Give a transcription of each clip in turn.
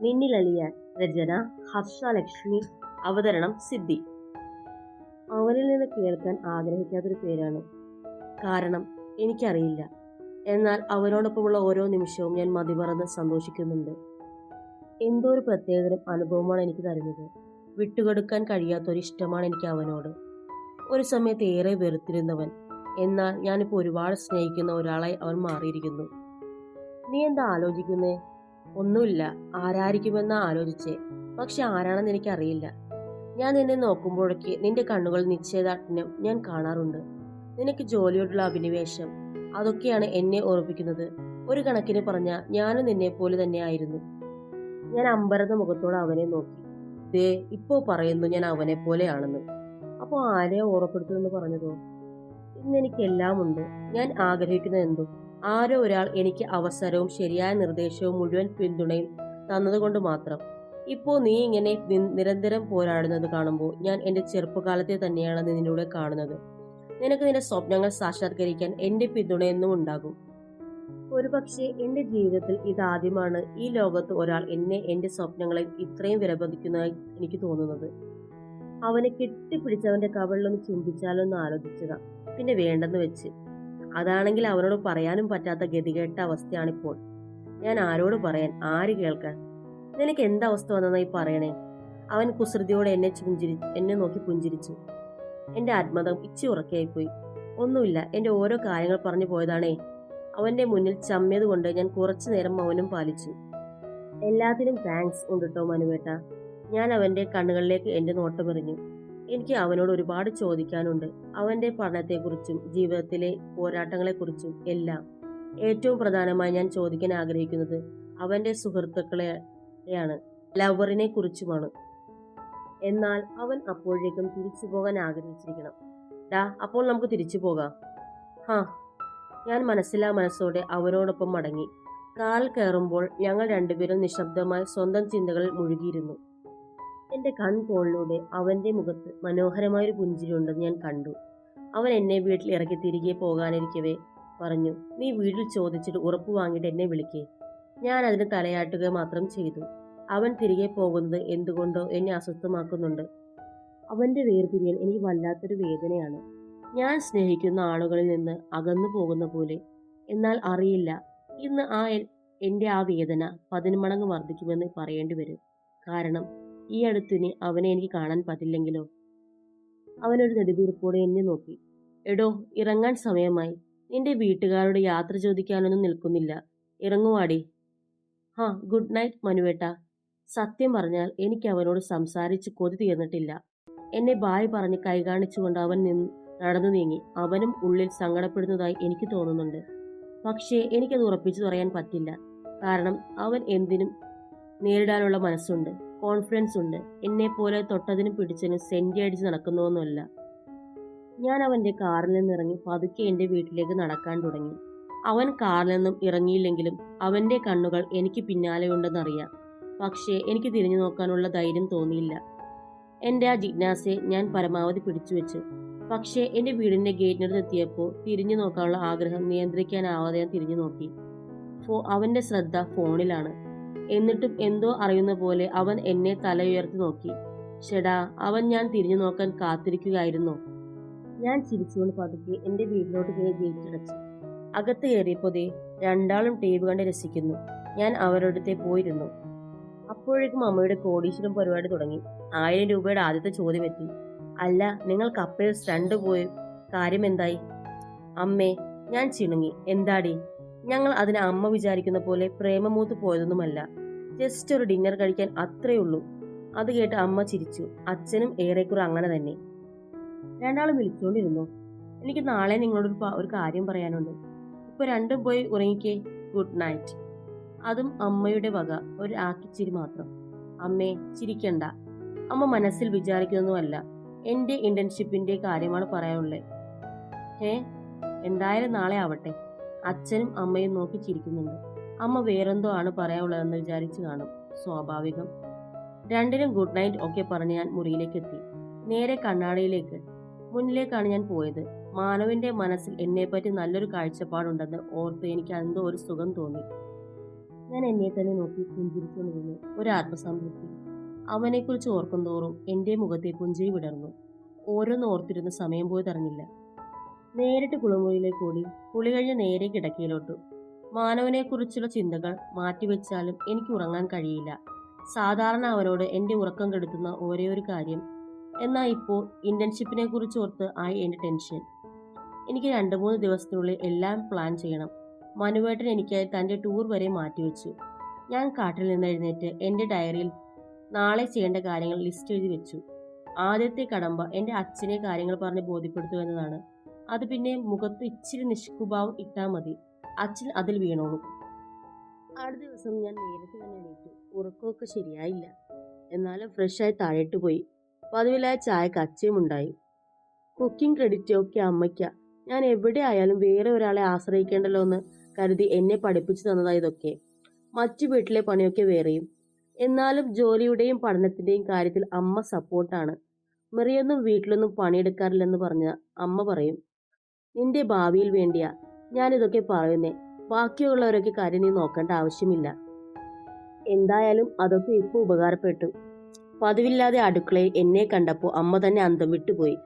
മിന്നിലലിയാൻ രചന ഹർഷ ലക്ഷ്മി അവതരണം സിദ്ധി. അവനിൽ നിന്ന് കേൾക്കാൻ ആഗ്രഹിക്കാത്തൊരു പേരാണ്. കാരണം എനിക്കറിയില്ല. എന്നാൽ അവനോടൊപ്പമുള്ള ഓരോ നിമിഷവും ഞാൻ മതിമറന്ന് സന്തോഷിക്കുന്നുണ്ട്. എന്തോ ഒരു പ്രത്യേകതരം അനുഭവമാണ് എനിക്ക് തരുന്നത്. വിട്ടുകൊടുക്കാൻ കഴിയാത്തൊരു ഇഷ്ടമാണ് എനിക്ക് അവനോട്. ഒരു സമയത്ത് ഏറെ വെറുത്തിരുന്നവൻ. എന്നാൽ ഞാനിപ്പോൾ ഒരുപാട് സ്നേഹിക്കുന്ന ഒരാളായി അവൻ മാറിയിരിക്കുന്നു. നീ എന്താ ആലോചിക്കുന്നേ? ഒന്നുമില്ല. ആരായിരിക്കുമെന്ന് ആലോചിച്ചേ. പക്ഷെ ആരാണെന്ന് എനിക്കറിയില്ല. ഞാൻ നിന്നെ നോക്കുമ്പോഴൊക്കെ നിന്റെ കണ്ണുകൾ നിശ്ചയദാർഢ്യം ഞാൻ കാണാറുണ്ട്. നിനക്ക് ജോലിയോടുള്ള അഭിനിവേശം അതൊക്കെയാണ് എന്നെ ഓർപ്പിക്കുന്നത് ഒരു കണക്കിന് പറഞ്ഞ ഞാനും നിന്നെ പോലെ തന്നെയായിരുന്നു. ഞാൻ അമ്പരന്ന മുഖത്തോടെ അവനെ നോക്കി. ദേ ഇപ്പോ പറയുന്നു ഞാൻ അവനെ പോലെയാണെന്ന് അപ്പോൾ ആരെയോ ഓർപ്പെടുത്തുമെന്ന് പറഞ്ഞതോ? ഇന്ന് എനിക്കെല്ലാം ഉണ്ട് ഞാൻ ആഗ്രഹിക്കുന്നത് എന്തോ. ആരോ ഒരാൾ എനിക്ക് അവസരവും ശരിയായ നിർദ്ദേശവും മുഴുവൻ പിന്തുണയും തന്നതുകൊണ്ട് മാത്രം. ഇപ്പോൾ നീ ഇങ്ങനെ നിരന്തരം പോരാടുന്നത് കാണുമ്പോൾ ഞാൻ എന്റെ ചെറുപ്പകാലത്തെ തന്നെയാണ് നിന്നിലൂടെ കാണുന്നത്. നിനക്ക് നിന്റെ സ്വപ്നങ്ങൾ സാക്ഷാത്കരിക്കാൻ എന്റെ പിന്തുണയെന്നും ഉണ്ടാകും. ഒരുപക്ഷെ എന്റെ ജീവിതത്തിൽ ഇതാദ്യമാണ് ഈ ലോകത്ത് ഒരാൾ എന്നെ എന്റെ സ്വപ്നങ്ങളെ ഇത്രയും വിലപതിക്കുന്നതായി എനിക്ക് തോന്നുന്നത്. അവനെ കെട്ടിപ്പിടിച്ചവന്റെ കവളിലൊന്ന് ചുംബിച്ചാലൊന്ന് ആലോചിച്ചതാ. പിന്നെ വേണ്ടെന്ന് വെച്ച്. അതാണെങ്കിൽ അവനോട് പറയാനും പറ്റാത്ത ഗതികെട്ട അവസ്ഥയാണിപ്പോൾ. ഞാൻ ആരോട് പറയാൻ? ആര് കേൾക്കാൻ? നിനക്ക് എന്തവസ്ഥ വന്നെന്നായി പറയണേ? അവൻ കുസൃതിയോടെ എന്നെ പുഞ്ചിരി എന്നെ നോക്കി പുഞ്ചിരിച്ചു. എന്റെ ആത്മതം ഇച്ചി ഉറക്കെയായിപ്പോയി. ഒന്നുമില്ല എന്റെ ഓരോ കാര്യങ്ങൾ പറഞ്ഞു പോയതാണേ. അവന്റെ മുന്നിൽ ചമ്മിയത് കൊണ്ട് ഞാൻ കുറച്ചു നേരം മൗനം പാലിച്ചു. എല്ലാത്തിനും താങ്ക്സ് ഉണ്ട് കേട്ടോ മനുവേട്ട. ഞാൻ അവന്റെ കണ്ണുകളിലേക്ക് എന്റെ നോട്ടമെറിഞ്ഞു. എനിക്ക് അവനോട് ഒരുപാട് ചോദിക്കാനുണ്ട്. അവന്റെ പഠനത്തെക്കുറിച്ചും ജീവിതത്തിലെ പോരാട്ടങ്ങളെക്കുറിച്ചും എല്ലാം. ഏറ്റവും പ്രധാനമായി ഞാൻ ചോദിക്കാൻ ആഗ്രഹിക്കുന്നത് അവന്റെ സുഹൃത്തുക്കളെയാണ്. ലവറിനെ കുറിച്ചുമാണ് എന്നാൽ അവൻ അപ്പോഴേക്കും തിരിച്ചു പോകാൻ ആഗ്രഹിച്ചിരിക്കണം. ഡാ അപ്പോൾ നമുക്ക് തിരിച്ചു പോകാം. ഹാ. ഞാൻ മനസ്സിലാ മനസ്സോടെ അവനോടൊപ്പം മടങ്ങി. കാൽ കയറുമ്പോൾ ഞങ്ങൾ രണ്ടുപേരും നിശബ്ദമായി സ്വന്തം ചിന്തകളിൽ മുഴുകിയിരുന്നു. എന്റെ കൺപോളിലൂടെ അവന്റെ മുഖത്ത് മനോഹരമായൊരു പുഞ്ചിരിയുണ്ടെന്ന് ഞാൻ കണ്ടു. അവൻ എന്നെ വീട്ടിൽ ഇറക്കി തിരികെ പോകാനിരിക്കവേ പറഞ്ഞു. നീ വീട്ടിൽ ചോദിച്ചിട്ട് ഉറപ്പ് വാങ്ങിയിട്ട് എന്നെ വിളിക്കേ. ഞാൻ അതിന് തലയാട്ടുക മാത്രം ചെയ്തു. അവൻ തിരികെ പോകുന്നത് എന്തുകൊണ്ടോ എന്നെ അസ്വസ്ഥമാക്കുന്നുണ്ട്. അവന്റെ വേർപിരിയൽ എനിക്ക് വല്ലാത്തൊരു വേദനയാണ്. ഞാൻ സ്നേഹിക്കുന്ന ആളുകളിൽ നിന്ന് അകന്നു പോകുന്ന പോലെ. എന്നാൽ അറിയില്ല. ഇന്ന് ആ എന്റെ ആ വേദന പതിന്മടങ്ങ് വർദ്ധിക്കുമെന്ന് പറയേണ്ടി വരും. കാരണം ഈ അടുത്തിനി അവനെ എനിക്ക് കാണാൻ പറ്റില്ലെങ്കിലോ? അവനൊരു നെടുവീർപ്പോടെ എന്നെ നോക്കി. എടോ ഇറങ്ങാൻ സമയമായി. നിന്റെ വീട്ടുകാരോട് യാത്ര ചോദിക്കാനൊന്നും നിൽക്കുന്നില്ല. ഇറങ്ങുവാടി ഹാ ഗുഡ് നൈറ്റ് മനുവേട്ട. സത്യം പറഞ്ഞാൽ എനിക്ക് അവനോട് സംസാരിച്ച് കൊതി തീർന്നിട്ടില്ല. എന്നെ ബായ് പറഞ്ഞ് കൈ കാണിച്ചുകൊണ്ട് അവൻ നിന്ന് നടന്നു നീങ്ങി. അവനും ഉള്ളിൽ സങ്കടപ്പെടുന്നതായി എനിക്ക് തോന്നുന്നുണ്ട്. പക്ഷേ എനിക്കത് ഉറപ്പിച്ചു പറയാൻ പറ്റില്ല. കാരണം അവൻ എന്തിനും നേരിടാനുള്ള മനസ്സുണ്ട്. കോൺഫിഡൻസ് ഉണ്ട്. എന്നെ പോലെ തൊട്ടതിനും പിടിച്ചതിനും സെന്റി അടിച്ച് നടക്കുന്നതൊന്നുമല്ല ഞാൻ അവന്റെ കാറിൽ നിന്ന് ഇറങ്ങി പതുക്കെ എന്റെ വീട്ടിലേക്ക് നടക്കാൻ തുടങ്ങി. അവൻ കാറിൽ നിന്നും ഇറങ്ങിയില്ലെങ്കിലും അവന്റെ കണ്ണുകൾ എനിക്ക് പിന്നാലെയുണ്ടെന്നറിയാം പക്ഷേ എനിക്ക് തിരിഞ്ഞു നോക്കാനുള്ള ധൈര്യം തോന്നിയില്ല. എന്റെ ആ ജിജ്ഞാസയെ ഞാൻ പരമാവധി പിടിച്ചു വെച്ചു. പക്ഷേ എന്റെ വീടിന്റെ ഗേറ്റിനടുത്ത് എത്തിയപ്പോൾ തിരിഞ്ഞു നോക്കാനുള്ള ആഗ്രഹം നിയന്ത്രിക്കാനാവാതെ ഞാൻ തിരിഞ്ഞു നോക്കി. ഫോ അവന്റെ ശ്രദ്ധ ഫോണിലാണ്. എന്നിട്ടും എന്തോ അറിയുന്ന പോലെ അവൻ എന്നെ തലയുയർത്തി നോക്കി. ഷെടാ അവൻ ഞാൻ തിരിഞ്ഞു നോക്കാൻ കാത്തിരിക്കുകയായിരുന്നു. ഞാൻ ചിരിച്ചുകൊണ്ട് പതുക്കെ എന്റെ വീട്ടിലോട്ട് കയറി ഗേറ്റടച്ചു അകത്ത് കയറിയപ്പോതേ രണ്ടാളും ടി കണ്ട് രസിക്കുന്നു. ഞാൻ അവരുടെ പോയിരുന്നു. അപ്പോഴേക്കും അമ്മയുടെ കോടീശ്വരം പരിപാടി തുടങ്ങി. ആയിരം രൂപയുടെ ആദ്യത്തെ ചോദ്യം എത്തി. അല്ല നിങ്ങൾ കപ്പയിൽ സ്റ്റണ്ട് പോയി കാര്യം എന്തായി? അമ്മേ ഞാൻ ചിണുങ്ങി. എന്താടി? ഞങ്ങൾ അതിന് അമ്മ വിചാരിക്കുന്ന പോലെ പ്രേമമൂത്ത് പോയതൊന്നുമല്ല. ജസ്റ്റ് ഒരു ഡിന്നർ കഴിക്കാൻ അത്രേ ഉള്ളൂ. അത് കേട്ട് അമ്മ ചിരിച്ചു. അച്ഛനും ഏറെക്കുറെ അങ്ങനെ തന്നെ. രണ്ടാളും വിളിച്ചുകൊണ്ടിരുന്നു എനിക്ക് നാളെ നിങ്ങളോട് ഒരു കാര്യം പറയാനുണ്ട്. ഇപ്പൊ രണ്ടും പോയി ഉറങ്ങിക്കേ. ഗുഡ് നൈറ്റ് അതും അമ്മയുടെ വക. ഒരു ആക്കിച്ചിരി മാത്രം. അമ്മേ ചിരിക്കണ്ട. അമ്മ മനസ്സിൽ വിചാരിക്കുന്നതുമല്ല. എന്റെ ഇന്റേൺഷിപ്പിന്റെ കാര്യമാണ് പറയാനുള്ളത് ഏ എന്തായാലും നാളെ ആവട്ടെ. അച്ഛനും അമ്മയും നോക്കി ചിരിക്കുന്നുണ്ട്. അമ്മ വേറെന്തോ ആണ് പറയാനുള്ളതെന്ന് വിചാരിച്ചു കാണും. സ്വാഭാവികം. രണ്ടിനും ഗുഡ് നൈറ്റ് ഒക്കെ പറഞ്ഞ് ഞാൻ മുറിയിലേക്ക് എത്തി നേരെ കണ്ണാടിയിലേക്ക്. മുന്നിലേക്കാണ് ഞാൻ പോയത്. മാനവന്റെ മനസ്സിൽ എന്നെ പറ്റി നല്ലൊരു കാഴ്ചപ്പാടുണ്ടെന്ന് ഓർത്ത് എനിക്ക് എന്തോ ഒരു സുഖം തോന്നി. ഞാൻ എന്നെ തന്നെ നോക്കി പുഞ്ചിരിച്ചുകൊണ്ടിരുന്നു ഒരു ആത്മസംതൃപ്തി. അവനെക്കുറിച്ച് ഓർക്കും തോറും എന്റെ മുഖത്തെ പുഞ്ചിരി വിടർന്നു. ഓരോന്ന് ഓർത്തിരുന്ന് സമയം പോയതറിഞ്ഞില്ല നേരിട്ട് കുളിമുറിയിലേക്ക് ഓടി കുളി കഴിഞ്ഞ് നേരെ കിടക്കയിലോട്ടു. മാനവനെക്കുറിച്ചുള്ള ചിന്തകൾ മാറ്റിവെച്ചാലും എനിക്ക് ഉറങ്ങാൻ കഴിയില്ല. സാധാരണ അവനോട് എന്റെ ഉറക്കം കെടുത്തുന്ന ഒരേ ഒരു കാര്യം. എന്നാൽ ഇപ്പോൾ ഇന്റേൺഷിപ്പിനെ കുറിച്ച് ഓർത്ത് ആയി എന്റെ ടെൻഷൻ എനിക്ക് രണ്ട് മൂന്ന് ദിവസത്തിനുള്ളിൽ എല്ലാം പ്ലാൻ ചെയ്യണം. മനുവേട്ടൻ എനിക്കായി തന്റെ ടൂർ വരെ മാറ്റിവെച്ചു ഞാൻ കാട്ടിൽ നിന്ന് എഴുന്നേറ്റ് എന്റെ ഡയറിയിൽ നാളെ ചെയ്യേണ്ട കാര്യങ്ങൾ ലിസ്റ്റ് എഴുതി വെച്ചു. ആദ്യത്തെ കടമ്പ എന്റെ അച്ഛനെ കാര്യങ്ങൾ പറഞ്ഞ് ബോധ്യപ്പെടുത്തുക എന്നതാണ്. അത് പിന്നെ മുഖത്ത് ഇച്ചിരി നിഷ്കുഭാവം ഇട്ടാൽ മതി. അച്ഛൻ അതിൽ വീണോളും. അടുത്ത ദിവസം ഞാൻ നേരത്തെ തന്നെ എണീറ്റു. ഉറക്കമൊക്കെ ശരിയായില്ല. എന്നാലും ഫ്രഷായി താഴേട്ട് പോയി. പതിവിലായ ചായക്ക് അച്ഛയും ഉണ്ടായി. കുക്കിംഗ് ക്രെഡിറ്റ് ഒക്കെ അമ്മയ്ക്ക. ഞാൻ എവിടെ ആയാലും വേറെ ഒരാളെ ആശ്രയിക്കേണ്ടല്ലോ എന്ന് കരുതി എന്നെ പഠിപ്പിച്ചു തന്നതാ ഇതൊക്കെ. മറ്റു വീട്ടിലെ പണിയൊക്കെ വേറെയും. എന്നാലും ജോലിയുടെയും പഠനത്തിന്റെയും കാര്യത്തിൽ അമ്മ സപ്പോർട്ടാണ് മെറിയൊന്നും വീട്ടിലൊന്നും പണിയെടുക്കാറില്ലെന്ന് പറഞ്ഞ അമ്മ പറയും. നിന്റെ ഭാവിയിൽ വേണ്ടിയാ ഞാനിതൊക്കെ പറയുന്നേ. ബാക്കിയുള്ളവരൊക്കെ കാര്യം നീ നോക്കേണ്ട ആവശ്യമില്ല. എന്തായാലും അതൊക്കെ ഇപ്പോൾ ഉപകാരപ്പെട്ടു. പതിവില്ലാതെ അടുക്കളയിൽ എന്നെ കണ്ടപ്പോൾ അമ്മ തന്നെ അന്തം വിട്ടുപോയി.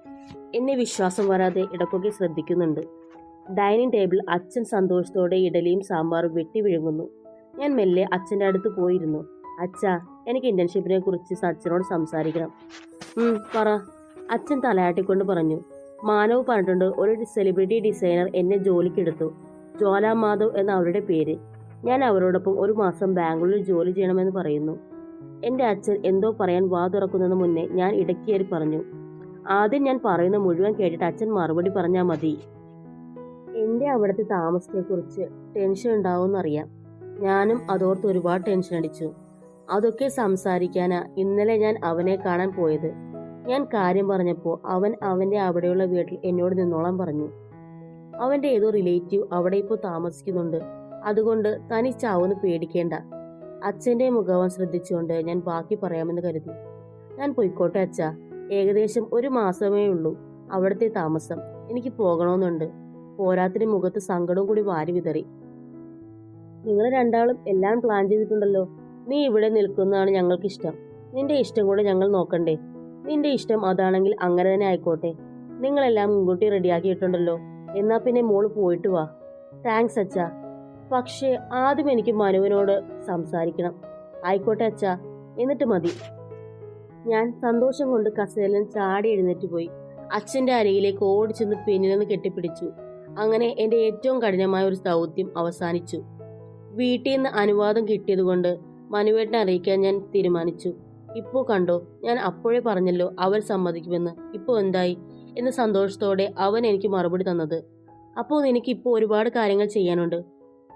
എന്നെ വിശ്വാസം വരാതെ ഇടക്കൊക്കെ ശ്രദ്ധിക്കുന്നുണ്ട്. ഡൈനിങ് ടേബിൾ അച്ഛൻ സന്തോഷത്തോടെ ഇഡലിയും സാമ്പാറും വെട്ടി വിഴുങ്ങുന്നു. ഞാൻ മെല്ലെ അച്ഛന്റെ അടുത്ത് പോയിരുന്നു. അച്ഛാ എനിക്ക് ഇന്റേൺഷിപ്പിനെ കുറിച്ച് അച്ഛനോട് സംസാരിക്കണം. പറ. അച്ഛൻ തലയാട്ടിക്കൊണ്ട് പറഞ്ഞു. മാനവ് പറഞ്ഞിട്ടുണ്ട് ഒരു സെലിബ്രിറ്റി ഡിസൈനർ എന്നെ ജോലിക്കെടുത്തു. ജ്വാല മാധവ് എന്ന അവരുടെ പേര്. ഞാൻ അവരോടൊപ്പം ഒരു മാസം ബാംഗ്ലൂരിൽ ജോലി ചെയ്യണമെന്ന് പറയുന്നു. എന്റെ അച്ഛൻ എന്തോ പറയാൻ വാ തുറക്കുന്നതിന് മുന്നേ ഞാൻ ഇടയ്ക്കേറി പറഞ്ഞു. ആദ്യം ഞാൻ പറയുന്ന മുഴുവൻ കേട്ടിട്ട് അച്ഛൻ മറുപടി പറഞ്ഞാൽ മതി. എന്റെ അവിടുത്തെ താമസത്തെക്കുറിച്ച് ടെൻഷൻ ഉണ്ടാവുമെന്നറിയാം. ഞാനും അതോർത്ത് ഒരുപാട് ടെൻഷൻ അടിച്ചു. അതൊക്കെ സംസാരിക്കാനാ ഇന്നലെ ഞാൻ അവനെ കാണാൻ പോയത്. ഞാൻ കാര്യം പറഞ്ഞപ്പോൾ അവൻ അവന്റെ അവിടെയുള്ള വീട്ടിൽ എന്നോട് നിന്നോളാൻ പറഞ്ഞു. അവന്റെ ഏതോ റിലേറ്റീവ് അവിടെ ഇപ്പോൾ താമസിക്കുന്നുണ്ട്. അതുകൊണ്ട് തനിച്ചാവുമെന്ന് പേടിക്കേണ്ട. അച്ഛന്റെ മുഖവും ശ്രദ്ധിച്ചുകൊണ്ട് ഞാൻ ബാക്കി പറയാമെന്ന് കരുതി. ഞാൻ പൊയ്ക്കോട്ടെ അച്ഛ. ഏകദേശം ഒരു മാസമേ ഉള്ളൂ അവിടുത്തെ താമസം. എനിക്ക് പോകണമെന്നുണ്ട്. പോരാത്തിന് മുഖത്ത് സങ്കടവും കൂടി വാരി വിതറി. നിങ്ങൾ രണ്ടാളും എല്ലാം പ്ലാൻ ചെയ്തിട്ടുണ്ടല്ലോ. നീ ഇവിടെ നിൽക്കുന്നതാണ് ഞങ്ങൾക്കിഷ്ടം. നിന്റെ ഇഷ്ടം കൂടെ ഞങ്ങൾ നോക്കണ്ടേ? നിന്റെ ഇഷ്ടം അതാണെങ്കിൽ അങ്ങനെ തന്നെ ആയിക്കോട്ടെ. നിങ്ങളെല്ലാം മുൻകൂട്ടി റെഡിയാക്കിയിട്ടുണ്ടല്ലോ. എന്നാ പിന്നെ മോൾ പോയിട്ട് വാ. താങ്ക്സ് അച്ഛ. പക്ഷേ ആദ്യം എനിക്ക് മനുവിനോട് സംസാരിക്കണം. ആയിക്കോട്ടെ അച്ഛ. എന്നിട്ട് മതി. ഞാൻ സന്തോഷം കൊണ്ട് കസേരയിൽ ചാടി എഴുന്നേറ്റ് പോയി. അച്ഛന്റെ അരയിലേക്ക് ഓടിച്ചെന്ന് പിന്നിൽ നിന്ന് കെട്ടിപ്പിടിച്ചു. അങ്ങനെ എന്റെ ഏറ്റവും കഠിനമായ ഒരു ദൗത്യം അവസാനിച്ചു. വീട്ടിൽ നിന്ന് അനുവാദം കിട്ടിയതുകൊണ്ട് മനുവേട്ടനെ അറിയിക്കാൻ ഞാൻ തീരുമാനിച്ചു. ഇപ്പോ കണ്ടോ ഞാൻ അപ്പോഴേ പറഞ്ഞല്ലോ അവൻ സമ്മതിക്കുമെന്ന്. ഇപ്പോ എന്തായി? എന്ന സന്തോഷത്തോടെ അവൻ എനിക്ക് മറുപടി തന്നത്. അപ്പോൾ നിനക്ക് ഇപ്പോൾ ഒരുപാട് കാര്യങ്ങൾ ചെയ്യാനുണ്ട്.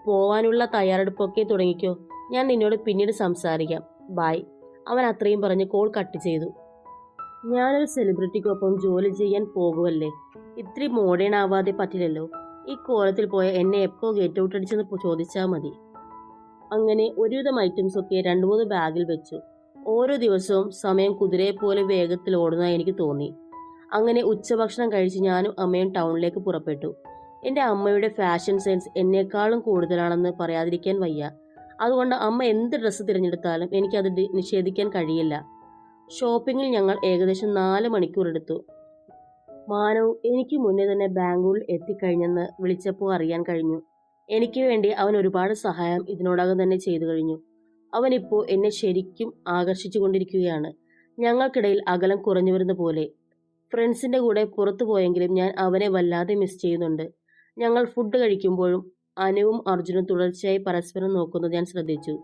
പോവാനുള്ള തയ്യാറെടുപ്പൊക്കെ തുടങ്ങിക്കോ. ഞാൻ നിന്നോട് പിന്നീട് സംസാരിക്കാം. ബായ് അവൻ അത്രയും പറഞ്ഞ് കോൾ കട്ട് ചെയ്തു. ഞാനൊരു സെലിബ്രിറ്റിക്കൊപ്പം ജോലി ചെയ്യാൻ പോകുമല്ലേ ഇത്തിരി മോഡേൺ ആവാതെ പറ്റില്ലല്ലോ. ഈ കോലത്തിൽ പോയ എന്നെ എപ്പോ ഗേറ്റ് ഔട്ട് അടിച്ചെന്ന് ചോദിച്ചാൽ മതി. അങ്ങനെ ഒരുവിധം ഐറ്റംസ് ഒക്കെ രണ്ടു മൂന്ന് ബാഗിൽ വെച്ചു. ഓരോ ദിവസവും സമയം കുതിരയെ പോലെ വേഗത്തിൽ ഓടുന്നതായി എനിക്ക് തോന്നി. അങ്ങനെ ഉച്ചഭക്ഷണം കഴിച്ച് ഞാനും അമ്മയും ടൗണിലേക്ക് പുറപ്പെട്ടു. എന്റെ അമ്മയുടെ ഫാഷൻ സെൻസ് എന്നേക്കാളും കൂടുതലാണെന്ന് പറയാതിരിക്കാൻ വയ്യ. അതുകൊണ്ട് അമ്മ എന്ത് ഡ്രസ്സ് തിരഞ്ഞെടുത്താലും എനിക്കത് നിഷേധിക്കാൻ കഴിയില്ല. ഷോപ്പിങ്ങിൽ ഞങ്ങൾ ഏകദേശം നാല് മണിക്കൂർ എടുത്തു. മാനവ് എനിക്ക് മുന്നേ തന്നെ ബാംഗ്ലൂരിൽ എത്തിക്കഴിഞ്ഞെന്ന് വിളിച്ചപ്പോൾ അറിയാൻ കഴിഞ്ഞു. എനിക്ക് വേണ്ടി അവൻ ഒരുപാട് സഹായം ഇതിനോടകം തന്നെ ചെയ്തു കഴിഞ്ഞു. അവൻ ഇപ്പോൾ എന്നെ ശരിക്കും ആകർഷിച്ചു കൊണ്ടിരിക്കുകയാണ്. ഞങ്ങൾക്കിടയിൽ അകലം കുറഞ്ഞു വരുന്ന പോലെ. ഫ്രണ്ട്സിന്റെ കൂടെ പുറത്തു പോയെങ്കിലും ഞാൻ അവനെ വല്ലാതെ മിസ് ചെയ്യുന്നുണ്ട്. ഞങ്ങൾ ഫുഡ് കഴിക്കുമ്പോഴും അനുവും അർജുനും തുടർച്ചയായി പരസ്പരം നോക്കുന്നത് ഞാൻ ശ്രദ്ധിച്ചു.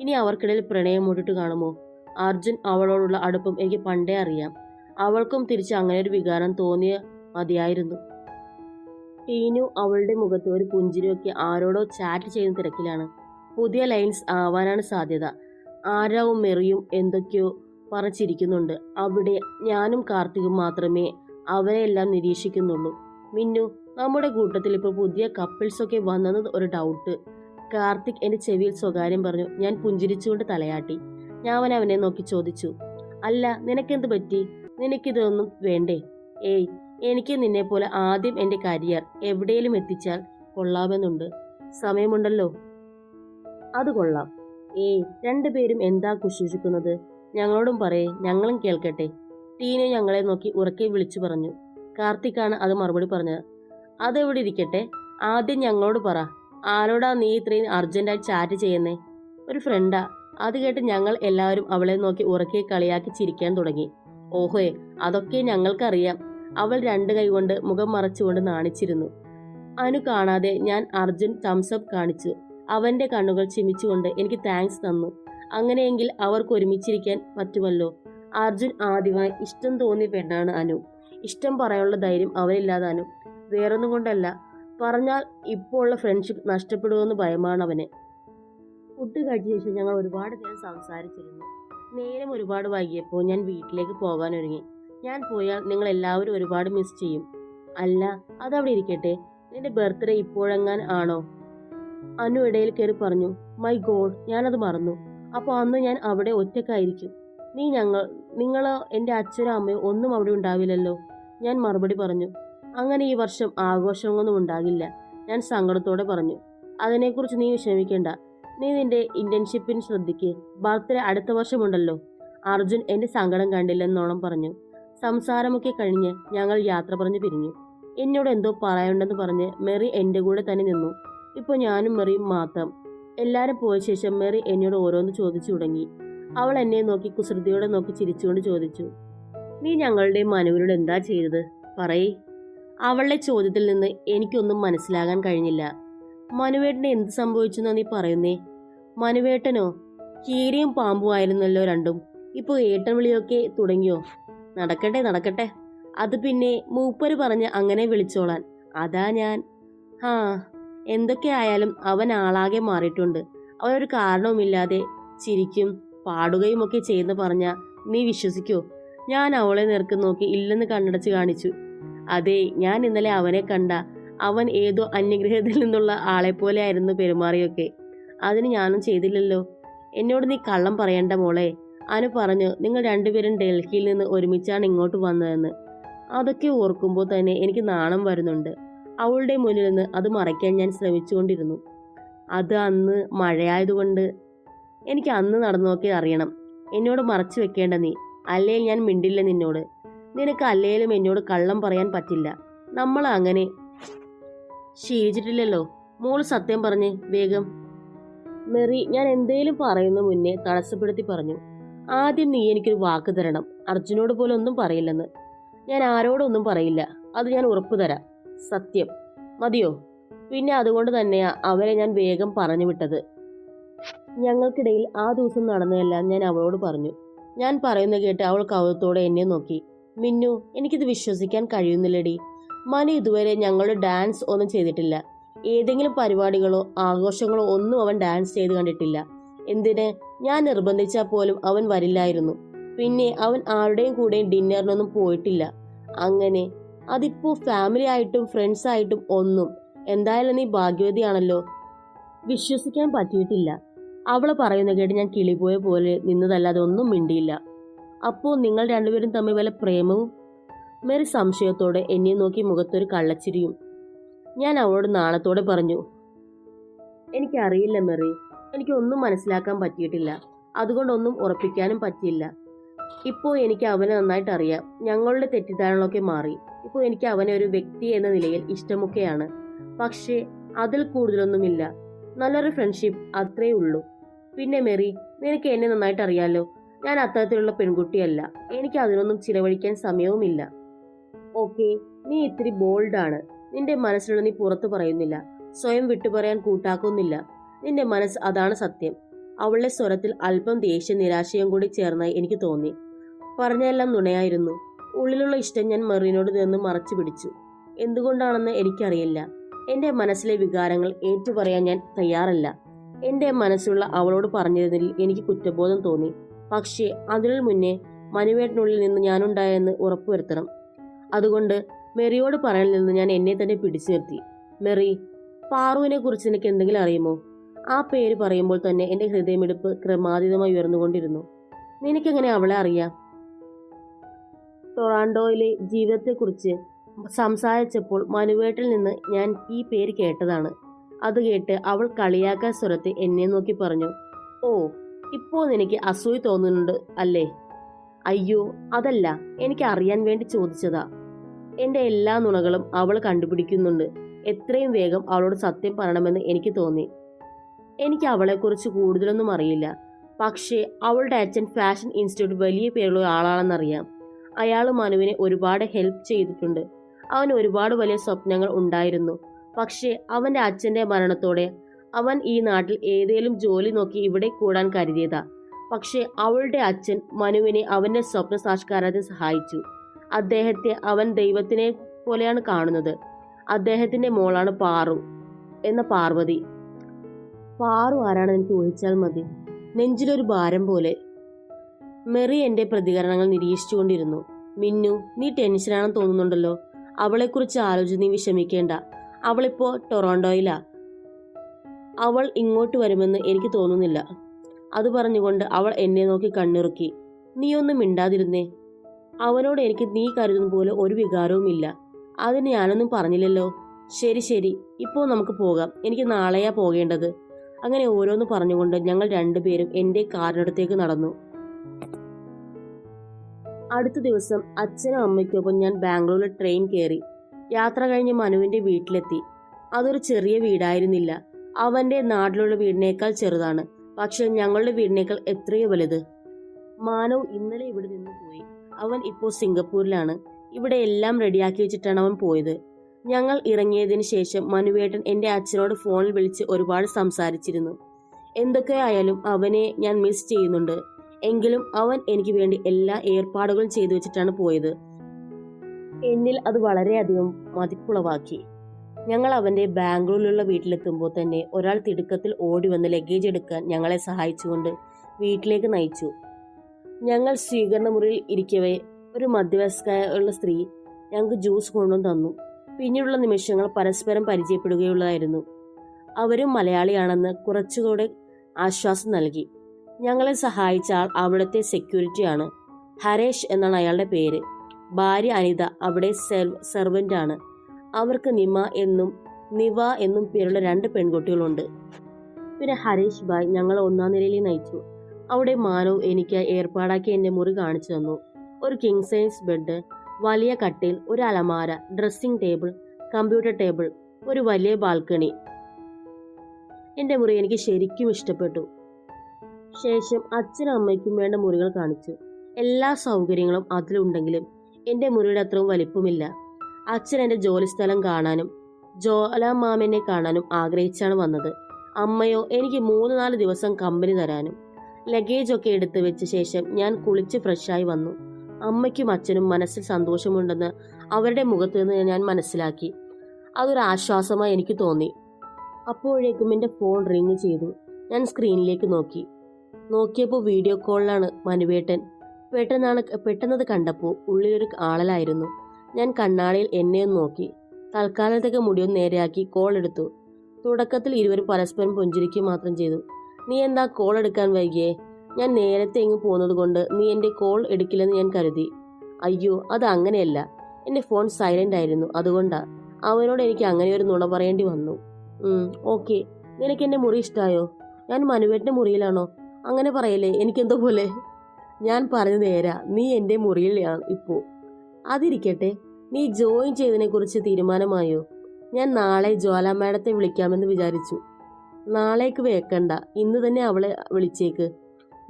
ഇനി അവർക്കിടയിൽ പ്രണയം മുട്ടിട്ട് കാണുമോ? അർജുൻ അവളോടുള്ള അടുപ്പം എനിക്ക് പണ്ടേ അറിയാം. അവൾക്കും തിരിച്ച് അങ്ങനെ ഒരു വികാരം തോന്നിയ മതിയായിരുന്നു. ടീനു അവളുടെ മുഖത്ത് ഒരു പുഞ്ചിരിയൊക്കെ ആരോടോ ചാറ്റ് ചെയ്യുന്ന തിരക്കിലാണ്. പുതിയ ലൈൻസ് ആവാനാണ് സാധ്യത. ആരാവും മെറിയും എന്തൊക്കെയോ പറച്ചിരിക്കുന്നുണ്ട്. അവിടെ ഞാനും കാർത്തികും മാത്രമേ അവരെല്ലാം നിരീക്ഷിക്കുന്നുള്ളൂ. മിന്നു നമ്മുടെ കൂട്ടത്തിൽ ഇപ്പോൾ പുതിയ കപ്പിൾസ് ഒക്കെ വന്നെന്ന് ഒരു ഡൗട്ട് കാർത്തിക് എന്റെ ചെവിയിൽ സ്വകാര്യം പറഞ്ഞു ഞാൻ പുഞ്ചിരിച്ചുകൊണ്ട് തലയാട്ടി. ഞാൻ അവനെ നോക്കി ചോദിച്ചു. അല്ല നിനക്കെന്ത് പറ്റി? നിനക്കിതൊന്നും വേണ്ടേ? ഏയ് എനിക്ക് നിന്നെ പോലെ ആദ്യം എന്റെ കരിയർ എവിടെയെങ്കിലും എത്തിച്ചാൽ കൊള്ളാമെന്നുണ്ട്. സമയമുണ്ടല്ലോ. അത് കൊള്ളാം. ഏയ് രണ്ടുപേരും എന്താ കുശൂഷിക്കുന്നത്? ഞങ്ങളോടും പറയേ ഞങ്ങളും കേൾക്കട്ടെ. ടീന ഞങ്ങളെ നോക്കി ഉറക്കെ വിളിച്ചു പറഞ്ഞു. കാർത്തിക്കാണ് അത് മറുപടി പറഞ്ഞത്. അതെവിടെ ഇരിക്കട്ടെ? ആദ്യം ഞങ്ങളോട് പറ. ആരോടാ നീ ഇത്രയും അർജന്റായി ചാറ്റ് ചെയ്യുന്നേ? ഒരു ഫ്രണ്ടാ. അത് കേട്ട് ഞങ്ങൾ എല്ലാവരും അവളെ നോക്കി ഉറക്കെ കളിയാക്കി ചിരിക്കാൻ തുടങ്ങി. ഓഹോയെ അതൊക്കെ ഞങ്ങൾക്കറിയാം. അവൾ രണ്ട് കൈകൊണ്ട് മുഖം മറച്ചുകൊണ്ട് നാണിച്ചിരുന്നു. അനു കാണാതെ ഞാൻ അർജുൻ തംസപ്പ് കാണിച്ചു. അവന്റെ കണ്ണുകൾ ചിമിച്ചുകൊണ്ട് എനിക്ക് താങ്ക്സ് തന്നു. അങ്ങനെയെങ്കിൽ അവർക്ക് ഒരുമിച്ചിരിക്കാൻ പറ്റുമല്ലോ? അർജുൻ ആദ്യമായി ഇഷ്ടം തോന്നിയ പെണ്ണാണ് അനു. ഇഷ്ടം പറയാനുള്ള ധൈര്യം അവനില്ലാതെ അനു. വേറൊന്നും കൊണ്ടല്ല. പറഞ്ഞാൽ ഇപ്പോൾ ഉള്ള ഫ്രണ്ട്ഷിപ്പ് നഷ്ടപ്പെടുമെന്ന് ഭയമാണ് അവന്. ഫുഡ് കഴിച്ച ശേഷം ഞങ്ങൾ ഒരുപാട് നേരം സംസാരിച്ചിരുന്നു. നേരം ഒരുപാട് വൈകിയപ്പോൾ ഞാൻ വീട്ടിലേക്ക് പോകാൻ ഒരുങ്ങി. ഞാൻ പോയാൽ നിങ്ങൾ എല്ലാവരും ഒരുപാട് മിസ് ചെയ്യും. അല്ല അതവിടെ ഇരിക്കട്ടെ? നിന്റെ ബർത്ത്ഡേ ഇപ്പോഴെങ്ങാൻ ആണോ? അനു ഇടയിൽ കയറി പറഞ്ഞു മൈ ഗോഡ് ഞാനത് മറന്നു. അപ്പോൾ അന്ന് ഞാൻ അവിടെ ഒറ്റക്കായിരിക്കും നീ ഞങ്ങൾ നിങ്ങളോ എന്റെ അച്ഛനോ അമ്മയോ ഒന്നും അവിടെ ഉണ്ടാവില്ലല്ലോ? ഞാൻ മറുപടി പറഞ്ഞു അങ്ങനെ ഈ വർഷം ആഘോഷമൊന്നും ഉണ്ടാകില്ല. ഞാൻ സങ്കടത്തോടെ പറഞ്ഞു അതിനെക്കുറിച്ച് നീ വിഷമിക്കേണ്ട. നീ നിന്റെ ഇന്റേൺഷിപ്പിന് ശ്രദ്ധിക്ക്. ബർത്ത്ഡേ അടുത്ത വർഷമുണ്ടല്ലോ. അർജുൻ എന്റെ സങ്കടം കണ്ടില്ലെന്നോണം പറഞ്ഞു. സംസാരമൊക്കെ കഴിഞ്ഞ് ഞങ്ങൾ യാത്ര പറഞ്ഞു പിരിഞ്ഞു. എന്നോട് എന്തോ പറയാനുണ്ടെന്ന് പറഞ്ഞ് മെറി എന്റെ കൂടെ തന്നെ നിന്നു. ഇപ്പോൾ ഞാനും മെറിയും മാത്രം. എല്ലാവരും പോയ ശേഷം മെറി എന്നോട് ഓരോന്ന് ചോദിച്ചു തുടങ്ങി. അവൾ എന്നെ നോക്കി കുസൃതിയോടെ നോക്കി ചിരിച്ചുകൊണ്ട് ചോദിച്ചു. നീ ഞങ്ങളുടെ മനുവിനോട് എന്താ ചെയ്തത്? പറയേ. അവളുടെ ചോദ്യത്തിൽ നിന്ന് എനിക്കൊന്നും മനസ്സിലാകാൻ കഴിഞ്ഞില്ല. മനുവേട്ടന് എന്ത് സംഭവിച്ചെന്നോ നീ പറയുന്നേ? മനുവേട്ടനോ? കീരിയും പാമ്പും ആയിരുന്നല്ലോ രണ്ടും. ഇപ്പോൾ ഏട്ടൻ വിളിയൊക്കെ തുടങ്ങിയോ? നടക്കട്ടെ നടക്കട്ടെ. അത് പിന്നെ മൂപ്പര് പറഞ്ഞ് അങ്ങനെ വിളിച്ചോളാൻ. അതാ ഞാൻ. ഹാ എന്തൊക്കെ ആയാലും അവൻ ആളാകെ മാറിയിട്ടുണ്ട്. ഒരു കാരണവുമില്ലാതെ ചിരിക്കും പാടുകയും ഒക്കെ ചെയ്യുന്ന പറഞ്ഞ നീ വിശ്വസിക്കോ. ഞാൻ അവളെ നേർക്ക് നോക്കി ഇല്ലെന്ന് കണ്ണടച്ച് കാണിച്ചു. അതെ ഞാൻ ഇന്നലെ അവനെ കണ്ട അവൻ ഏതോ അന്യഗ്രഹത്തിൽ നിന്നുള്ള ആളെ പോലെ ആയിരുന്നു പെരുമാറിയൊക്കെ. അതിന് ഞാനും ചെയ്തില്ലല്ലോ. എന്നോട് നീ കള്ളം പറയണ്ട മോളെ. അനു പറഞ്ഞു നിങ്ങൾ രണ്ടുപേരും ഡൽഹിയിൽ നിന്ന് ഒരുമിച്ചാണ് ഇങ്ങോട്ട് വന്നതെന്ന്. അതൊക്കെ ഓർക്കുമ്പോൾ തന്നെ എനിക്ക് നാണം വരുന്നുണ്ട്. അവളുടെ മുന്നിൽ നിന്ന് അത് മറയ്ക്കാൻ ഞാൻ ശ്രമിച്ചുകൊണ്ടിരുന്നു. അത് അന്ന് മഴയായതുകൊണ്ട് എനിക്ക് അന്ന് നടന്നൊക്കെ അറിയണം. എന്നോട് മറച്ചു വെക്കേണ്ട നീ. അല്ലേൽ ഞാൻ മിണ്ടില്ല നിന്നോട്. നിനക്ക് അല്ലേലും എന്നോട് കള്ളം പറയാൻ പറ്റില്ല. നമ്മൾ അങ്ങനെ ശീലിച്ചിട്ടില്ലല്ലോ. മോൾ സത്യം പറഞ്ഞേ വേഗം മെറി ഞാൻ എന്തേലും പറയുന്ന മുന്നേ തടസ്സപ്പെടുത്തി പറഞ്ഞു. ആദ്യം നീ എനിക്കൊരു വാക്ക് തരണം. അർജുനോട് പോലും ഒന്നും പറയില്ലെന്ന്. ഞാൻ ആരോടൊന്നും പറയില്ല. അത് ഞാൻ ഉറപ്പു തരാം സത്യം. മതിയോ? പിന്നെ അതുകൊണ്ട് തന്നെയാ അവരെ ഞാൻ വേഗം പറഞ്ഞു വിട്ടത്. ഞങ്ങൾക്കിടയിൽ ആ ദിവസം നടന്നതെല്ലാം ഞാൻ അവളോട് പറഞ്ഞു. ഞാൻ പറയുന്ന കേട്ട് അവൾ കൗതുകത്തോടെ എന്നെ നോക്കി. മിന്നു എനിക്കിത് വിശ്വസിക്കാൻ കഴിയുന്നില്ലടി. മനു ഇതുവരെ ഞങ്ങളുടെ ഡാൻസ് ഒന്നും ചെയ്തിട്ടില്ല. ഏതെങ്കിലും പരിപാടികളോ ആഘോഷങ്ങളോ ഒന്നും അവൻ ഡാൻസ് ചെയ്ത് കണ്ടിട്ടില്ല. എന്തിന്? ഞാൻ നിർബന്ധിച്ചാൽ പോലും അവൻ വരില്ലായിരുന്നു. പിന്നെ അവൻ ആരുടെയും കൂടെയും ഡിന്നറിനൊന്നും പോയിട്ടില്ല. അങ്ങനെ അതിപ്പോ ഫാമിലി ആയിട്ടും ഫ്രണ്ട്സ് ആയിട്ടും ഒന്നും എന്തായാലും നീ ഭാഗ്യവതിയാണല്ലോ. വിശ്വസിക്കാൻ പറ്റിയിട്ടില്ല. അവൾ പറയുന്ന കേട്ട് ഞാൻ കിളിപോയ പോലെ നിന്നതല്ലാതെ ഒന്നും മിണ്ടിയില്ല. അപ്പോ നിങ്ങൾ രണ്ടുപേരും തമ്മിൽ വല്ല പ്രേമവും? മേരി സംശയത്തോടെ എന്നെ നോക്കി മുഖത്തൊരു കള്ളച്ചിരിയും. ഞാൻ അവളോട് നാളത്തോടെ പറഞ്ഞു എനിക്കറിയില്ല മെറി എനിക്കൊന്നും മനസ്സിലാക്കാൻ പറ്റിയിട്ടില്ല. അതുകൊണ്ടൊന്നും ഉറപ്പിക്കാനും പറ്റിയില്ല. ഇപ്പോൾ എനിക്ക് അവനെ നന്നായിട്ട് അറിയാം. ഞങ്ങളുടെ തെറ്റിദ്ധാരണകളൊക്കെ മാറി. ഇപ്പോൾ എനിക്ക് അവനെ ഒരു വ്യക്തി എന്ന നിലയിൽ ഇഷ്ടമൊക്കെയാണ്. പക്ഷേ അതിൽ കൂടുതലൊന്നുമില്ല. നല്ലൊരു ഫ്രണ്ട്ഷിപ്പ് അത്രേ ഉള്ളൂ. പിന്നെ മെറി നിനക്ക് എന്നെ നന്നായിട്ട് അറിയാലോ? ഞാൻ അത്തരത്തിലുള്ള പെൺകുട്ടിയല്ല. എനിക്ക് അതിനൊന്നും ചിലവഴിക്കാൻ സമയവുമില്ല. ഓക്കെ നീ ഇത്തിരി ബോൾഡാണ് നിന്റെ മനസ്സിലുള്ള നീ പുറത്തു പറയുന്നില്ല. സ്വയം വിട്ടുപറയാൻ കൂട്ടാക്കുന്നില്ല. നിന്റെ മനസ്സ് അതാണ് സത്യം. അവളുടെ സ്വരത്തിൽ അല്പം ദേഷ്യ നിരാശയും കൂടി ചേർന്നായി എനിക്ക് തോന്നി. പറഞ്ഞതെല്ലാം നുണയായിരുന്നു. ഉള്ളിലുള്ള ഇഷ്ടം ഞാൻ മെറീനോട് നിന്ന് മറച്ചു പിടിച്ചു. എന്തുകൊണ്ടാണെന്ന് എനിക്കറിയില്ല. എന്റെ മനസ്സിലെ വികാരങ്ങൾ ഏറ്റുപറയാൻ ഞാൻ തയ്യാറല്ല. എന്റെ മനസ്സുള്ള അവളോട് പറഞ്ഞതിൽ എനിക്ക് കുറ്റബോധം തോന്നി. പക്ഷേ അതിനു മുന്നേ മനുവേട്ടനുള്ളിൽ നിന്ന് ഞാനുണ്ടായെന്ന് ഉറപ്പുവരുത്തണം. അതുകൊണ്ട് മെറിയോട് പറയാൻ നിന്ന് ഞാൻ എന്നെ തന്നെ പിടിച്ചു നിർത്തി. മെറി പാറുവിനെ കുറിച്ച് നിനക്ക് എന്തെങ്കിലും അറിയുമോ? ആ പേര് പറയുമ്പോൾ തന്നെ എന്റെ ഹൃദയമിടിപ്പ് ക്രമാതീതമായി ഉയർന്നുകൊണ്ടിരുന്നു. നിനക്കെങ്ങനെ അവളെ അറിയാം? ടൊറാൻഡോയിലെ ജീവിതത്തെക്കുറിച്ച് സംസാരിച്ചപ്പോൾ മനുവേട്ടിൽ നിന്ന് ഞാൻ ഈ പേര് കേട്ടതാണ്. അത് കേട്ട് അവൾ കളിയാക്കാൻ സ്വരത്ത് എന്നെ നോക്കി പറഞ്ഞു ഓ ഇപ്പോൾ നിനക്ക് അസൂയ തോന്നുന്നുണ്ട് അല്ലേ? അയ്യോ അതല്ല എനിക്ക് അറിയാൻ വേണ്ടി ചോദിച്ചതാ. എന്റെ എല്ലാ നുണകളും അവൾ കണ്ടുപിടിക്കുന്നുണ്ട്. എത്രയും വേഗം അവളോട് സത്യം പറയണമെന്ന് എനിക്ക് തോന്നി. എനിക്ക് അവളെക്കുറിച്ച് കൂടുതലൊന്നും അറിയില്ല. പക്ഷേ അവളുടെ അച്ഛൻ ഫാഷൻ ഇൻസ്റ്റിറ്റ്യൂട്ട് വലിയ പേരുള്ള ആളാണെന്നറിയാം. അയാൾ മനുവിനെ ഒരുപാട് ഹെൽപ്പ് ചെയ്തിട്ടുണ്ട്. അവൻ ഒരുപാട് വലിയ സ്വപ്നങ്ങൾ ഉണ്ടായിരുന്നു. പക്ഷേ അവന്റെ അച്ഛന്റെ മരണത്തോടെ അവൻ ഈ നാട്ടിൽ ഏതേലും ജോലി നോക്കി ഇവിടെ കൂടാൻ കരുതിയതാ. പക്ഷേ അവളുടെ അച്ഛൻ മനുവിനെ അവന്റെ സ്വപ്ന സാക്ഷാത്കാരത്തിൽ സഹായിച്ചു. അദ്ദേഹത്തെ അവൻ ദൈവത്തിനെ പോലെയാണ് കാണുന്നത്. അദ്ദേഹത്തിന്റെ മോളാണ് പാറു എന്ന പാർവതി. പാറു ആരാണെന്ന് ചോദിച്ചാൽ മതി. നെഞ്ചിലൊരു ഭാരം പോലെ മെറി എന്റെ പ്രതികരണങ്ങൾ നിരീക്ഷിച്ചുകൊണ്ടിരുന്നു. മിന്നു നീ ടെൻഷനാണെന്ന് തോന്നുന്നുണ്ടല്ലോ. അവളെക്കുറിച്ച് ആലോചിച്ച് നീ വിഷമിക്കേണ്ട. അവളിപ്പോ ടൊറോണ്ടോയിലാ. അവൾ ഇങ്ങോട്ട് വരുമെന്ന് എനിക്ക് തോന്നുന്നില്ല. അത് പറഞ്ഞുകൊണ്ട് അവൾ എന്നെ നോക്കി കണ്ണിറുക്കി. നീ ഒന്നും മിണ്ടാതിരുന്നേ. അവനോട് എനിക്ക് നീ കരുതുന്ന പോലെ ഒരു വികാരവും ഇല്ല അതിന് ഞാനൊന്നും പറഞ്ഞില്ലല്ലോ. ശരി ശരി. ഇപ്പോൾ നമുക്ക് പോകാം. എനിക്ക് നാളെയാ പോകേണ്ടത്. അങ്ങനെ ഓരോന്ന് പറഞ്ഞുകൊണ്ട് ഞങ്ങൾ രണ്ടുപേരും എന്റെ കാറിനടുത്തേക്ക് നടന്നു. അടുത്ത ദിവസം അച്ഛനും അമ്മയ്ക്കൊപ്പം ഞാൻ ബാംഗ്ലൂരിൽ ട്രെയിൻ കയറി. യാത്ര കഴിഞ്ഞ് മനുവിന്റെ വീട്ടിലെത്തി. അതൊരു ചെറിയ വീടായിരുന്നില്ല. അവന്റെ നാട്ടിലുള്ള വീടിനേക്കാൾ ചെറുതാണ്. പക്ഷെ ഞങ്ങളുടെ വീടിനേക്കാൾ എത്രയോ വലുത്. മാനവ് ഇന്നലെ ഇവിടെ നിന്ന് പോയി. അവൻ ഇപ്പോൾ സിംഗപ്പൂരിലാണ്. ഇവിടെ എല്ലാം റെഡിയാക്കി വെച്ചിട്ടാണ് അവൻ പോയത്. ഞങ്ങൾ ഇറങ്ങിയതിന് ശേഷം മനുവേട്ടൻ എന്റെ അച്ഛനോട് ഫോണിൽ വിളിച്ച് ഒരുപാട് സംസാരിച്ചിരുന്നു. എന്തൊക്കെ ആയാലും അവനെ ഞാൻ മിസ് ചെയ്യുന്നുണ്ട്. എങ്കിലും അവൻ എനിക്ക് വേണ്ടി എല്ലാ ഏർപ്പാടുകളും ചെയ്തു വെച്ചിട്ടാണ് പോയത്. എന്നിൽ അത് വളരെയധികം മതിപ്പുളവാക്കി. ഞങ്ങൾ അവന്റെ ബാംഗ്ലൂരിലുള്ള വീട്ടിലെത്തുമ്പോൾ തന്നെ ഒരാൾ തിടുക്കത്തിൽ ഓടി വന്ന് ലഗേജ് എടുക്കാൻ ഞങ്ങളെ സഹായിച്ചുകൊണ്ട് വീട്ടിലേക്ക് നയിച്ചു. ഞങ്ങൾ സ്വീകരണ മുറിയിൽ ഇരിക്കവേ ഒരു മധ്യവയസ്കയുള്ള സ്ത്രീ ഞങ്ങൾക്ക് ജ്യൂസ് കൊണ്ടുവന്ന് തന്നു. പിന്നീടുള്ള നിമിഷങ്ങൾ പരസ്പരം പരിചയപ്പെടുകയുള്ളതായിരുന്നു അവരും മലയാളിയാണെന്ന് കുറച്ചുകൂടെ ആശ്വാസം നൽകി. ഞങ്ങളെ സഹായിച്ച ആൾ അവിടുത്തെ സെക്യൂരിറ്റിയാണ് ഹരേഷ് എന്നാണ് അയാളുടെ പേര്. ഭാര്യ അനിത അവിടെ സെർവന്റ് ആണ്. അവർക്ക് നിമ എന്നും നിവ എന്നും പേരുള്ള രണ്ട് പെൺകുട്ടികളുണ്ട്. പിന്നെ ഹരീഷ് ഭായ് ഞങ്ങളെ ഒന്നാം നിലയിൽ നയിച്ചു. അവിടെ മാനവ് എനിക്ക് ഏർപ്പാടാക്കി എന്റെ മുറി കാണിച്ചു തന്നു. ഒരു കിങ് സൈസ് ബെഡ് വലിയ കട്ടിൽ ഒരു അലമാര ഡ്രസ്സിംഗ് ടേബിൾ കമ്പ്യൂട്ടർ ടേബിൾ ഒരു വലിയ ബാൽക്കണി എന്റെ മുറി എനിക്ക് ശരിക്കും ഇഷ്ടപ്പെട്ടു. ശേഷം അച്ഛനും അമ്മയ്ക്കും വേണ്ട മുറികൾ കാണിച്ചു. എല്ലാ സൗകര്യങ്ങളും അതിലുണ്ടെങ്കിലും എന്റെ മുറിയുടെ അത്രയും വലിപ്പമില്ല. അച്ഛൻ എന്റെ ജോലിസ്ഥലം കാണാനും ജോലാമാമനെ കാണാനും ആഗ്രഹിച്ചാണ് വന്നത്. അമ്മയോ എനിക്ക് മൂന്ന് നാല് ദിവസം കമ്പനി തരാനും. ലഗേജ് ഒക്കെ എടുത്തു വെച്ച ശേഷം ഞാൻ കുളിച്ച് ഫ്രഷായി വന്നു. അമ്മയ്ക്കും അച്ഛനും മനസ്സിൽ സന്തോഷമുണ്ടെന്ന് അവരുടെ മുഖത്ത് നിന്ന് ഞാൻ മനസ്സിലാക്കി. അതൊരു ആശ്വാസമായി എനിക്ക് തോന്നി. അപ്പോഴേക്കും എന്റെ ഫോൺ റിങ് ചെയ്തു. ഞാൻ സ്ക്രീനിലേക്ക് നോക്കി. നോക്കിയപ്പോൾ വീഡിയോ കോളിലാണ് മനുവേട്ടൻ. പെട്ടെന്നാണ് പെട്ടെന്നത് കണ്ടപ്പോൾ ഉള്ളിലൊരു ആളലായിരുന്നു. ഞാൻ കണ്ണാടിയിൽ എന്നെയും നോക്കി. തൽക്കാലത്തേക്ക് മുടിയൊന്ന് നേരെയാക്കി കോൾ എടുത്തു. തുടക്കത്തിൽ ഇരുവരും പരസ്പരം പുഞ്ചിരിക്കുക മാത്രം ചെയ്തു. നീ എന്താ കോൾ എടുക്കാൻ വൈകിയേ? ഞാൻ നേരത്തെ ഇങ്ങ് പോകുന്നത് കൊണ്ട് നീ എന്റെ കോൾ എടുക്കില്ലെന്ന് ഞാൻ കരുതി. അയ്യോ അത് അങ്ങനെയല്ല. എന്റെ ഫോൺ സൈലന്റ് ആയിരുന്നു. അതുകൊണ്ടാ. അവനോട് എനിക്ക് അങ്ങനെ ഒരു നുണ പറയേണ്ടി വന്നു. ഓക്കെ നിനക്ക് എന്റെ മുറി ഇഷ്ടമായോ ഞാൻ മനുവേട്ടന്റെ മുറിയിലാണോ? അങ്ങനെ പറയല്ലേ എനിക്കെന്തോ പോലെ. ഞാൻ പറഞ്ഞു നേരാ നീ എന്റെ മുറിയിലാണ് ഇപ്പോൾ അതിരിക്കട്ടെ നീ ജോയിൻ ചെയ്തതിനെ കുറിച്ച് തീരുമാനമായോ? ഞാൻ നാളെ ജ്വാല മാഡത്തെ വിളിക്കാമെന്ന് വിചാരിച്ചു. നാളേക്ക് വേക്കണ്ട ഇന്ന് തന്നെ അവളെ വിളിച്ചേക്ക്.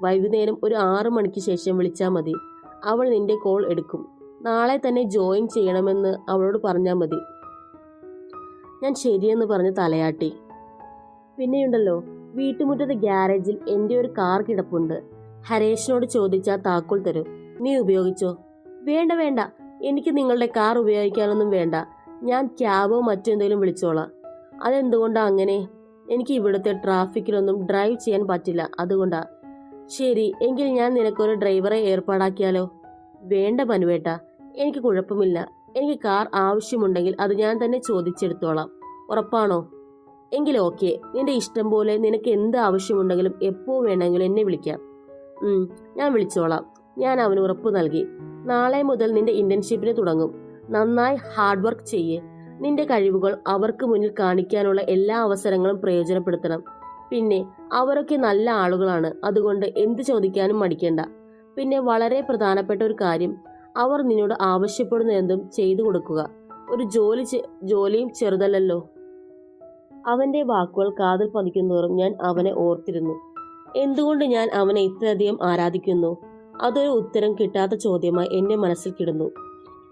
വൈകുന്നേരം ഒരു ആറു മണിക്ക് ശേഷം വിളിച്ചാൽ മതി. അവൾ നിന്റെ കോൾ എടുക്കും. നാളെ തന്നെ ജോയിൻ ചെയ്യണമെന്ന് അവളോട് പറഞ്ഞാൽ മതി. ഞാൻ ശരിയെന്ന് പറഞ്ഞ് തലയാട്ടി. പിന്നെയുണ്ടല്ലോ വീട്ടുമുറ്റത്തെ ഗ്യാരേജിൽ എന്റെ ഒരു കാർ കിടപ്പുണ്ട്. ഹരേഷിനോട് ചോദിച്ചാൽ താക്കോൽ തരും. നീ ഉപയോഗിച്ചോ? വേണ്ട വേണ്ട. എനിക്ക് നിങ്ങളുടെ കാർ ഉപയോഗിക്കാനൊന്നും വേണ്ട. ഞാൻ ക്യാബോ മറ്റെന്തെങ്കിലും വിളിച്ചോളാം. അതെന്തുകൊണ്ടാ അങ്ങനെ? എനിക്ക് ഇവിടുത്തെ ട്രാഫിക്കിലൊന്നും ഡ്രൈവ് ചെയ്യാൻ പറ്റില്ല. അതുകൊണ്ടാ. ശരി എങ്കിൽ ഞാൻ നിനക്കൊരു ഡ്രൈവറെ ഏർപ്പാടാക്കിയാലോ? വേണ്ട പനുവേട്ട എനിക്ക് കുഴപ്പമില്ല. എനിക്ക് കാർ ആവശ്യമുണ്ടെങ്കിൽ അത് ഞാൻ തന്നെ ചോദിച്ചെടുത്തോളാം. ഉറപ്പാണോ? എങ്കിൽ ഓക്കെ. നിന്റെ ഇഷ്ടം പോലെ നിനക്ക് എന്ത് ആവശ്യമുണ്ടെങ്കിലും എപ്പോൾ വേണമെങ്കിലും എന്നെ വിളിക്കാം. ഞാൻ വിളിച്ചോളാം. ഞാൻ അവന് ഉറപ്പ് നൽകി. നാളെ മുതൽ നിന്റെ ഇന്റേൺഷിപ്പിന് തുടങ്ങും. നന്നായി ഹാർഡ് വർക്ക് ചെയ്യേ. നിന്റെ കഴിവുകൾ അവർക്ക് മുന്നിൽ കാണിക്കാനുള്ള എല്ലാ അവസരങ്ങളും പ്രയോജനപ്പെടുത്തണം. പിന്നെ അവരൊക്കെ നല്ല ആളുകളാണ്. അതുകൊണ്ട് എന്ത് ചോദിക്കാനും മടിക്കേണ്ട. പിന്നെ വളരെ പ്രധാനപ്പെട്ട ഒരു കാര്യം. അവർ നിന്നോട് ആവശ്യപ്പെടുന്ന എന്തും ചെയ്തു കൊടുക്കുക. ഒരു ജോലി ജോലിയും ചെറുതല്ലല്ലോ. അവന്റെ വാക്കുകൾ കാതിൽ പതിക്കുന്നതോറും ഞാൻ അവനെ ഓർത്തിരുന്നു. എന്തുകൊണ്ട് ഞാൻ അവനെ ഇത്രയധികം ആരാധിക്കുന്നു? അതൊരു ഉത്തരം കിട്ടാത്ത ചോദ്യമായി എന്റെ മനസ്സിൽ കിടന്നു.